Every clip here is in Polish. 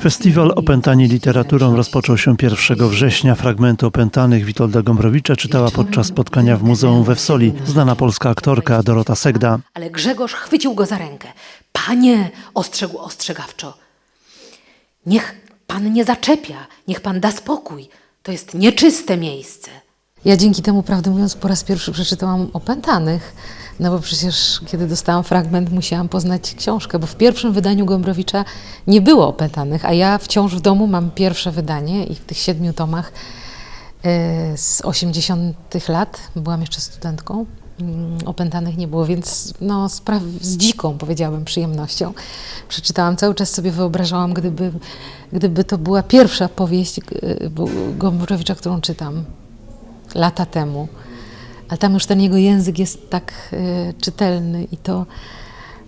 Festiwal Opętani Literaturą rozpoczął się 1 września. Fragmenty opętanych Witolda Gombrowicza czytała podczas spotkania w Muzeum we Wsoli znana polska aktorka Dorota Segda. Ale Grzegorz chwycił go za rękę. Panie, ostrzegł ostrzegawczo. Niech pan nie zaczepia, niech pan da spokój. To jest nieczyste miejsce. Ja dzięki temu, prawdę mówiąc, po raz pierwszy przeczytałam Opętanych, no bo przecież kiedy dostałam fragment, musiałam poznać książkę, bo w pierwszym wydaniu Gombrowicza nie było Opętanych, a ja wciąż w domu mam pierwsze wydanie i w tych siedmiu tomach e, z 80 lat, byłam jeszcze studentką, mm, Opętanych nie było, więc no, z dziką, powiedziałabym, przyjemnością. Przeczytałam, cały czas sobie wyobrażałam, gdyby, gdyby to była pierwsza powieść Bo- Gombrowicza, którą czytam lata temu. Ale tam już ten jego język jest tak e, czytelny i to,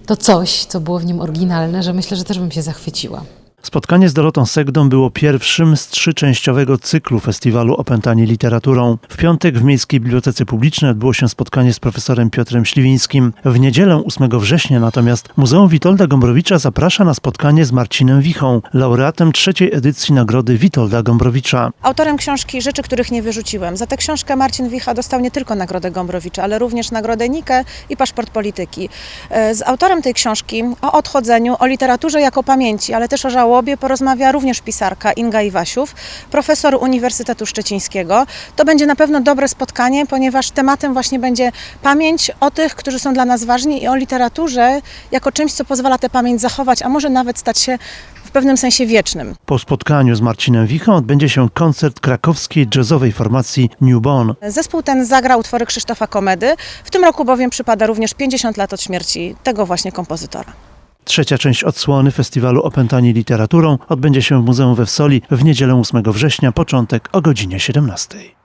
to coś, co było w nim oryginalne, że myślę, że też bym się zachwyciła. Spotkanie z Dorotą Segdą było pierwszym z trzyczęściowego cyklu festiwalu Opętani Literaturą. W piątek w Miejskiej Bibliotece Publicznej odbyło się spotkanie z profesorem Piotrem Śliwińskim. W niedzielę 8 września natomiast Muzeum Witolda Gombrowicza zaprasza na spotkanie z Marcinem Wichą, laureatem trzeciej edycji Nagrody Witolda Gombrowicza. Autorem książki Rzeczy, których nie wyrzuciłem. Za tę książkę Marcin Wicha dostał nie tylko Nagrodę Gombrowicza, ale również Nagrodę Nikę i Paszport Polityki. E, Z autorem tej książki o odchodzeniu, o literaturze jako pamięci, ale też o żałobie porozmawia również pisarka Inga Iwasiów, profesor Uniwersytetu Szczecińskiego. To będzie na pewno dobre spotkanie, ponieważ tematem właśnie będzie pamięć o tych, którzy są dla nas ważni i o literaturze jako czymś, co pozwala tę pamięć zachować, a może nawet stać się w pewnym sensie wiecznym. Po spotkaniu z Marcinem Wichą odbędzie się koncert krakowskiej jazzowej formacji Newborn. Zespół ten zagra utwory Krzysztofa Komedy. W tym roku bowiem przypada również 50 lat od śmierci tego właśnie kompozytora. Trzecia część odsłony festiwalu Opętani Literaturą odbędzie się w Muzeum we Wsoli w niedzielę 8 września, początek o godzinie 17.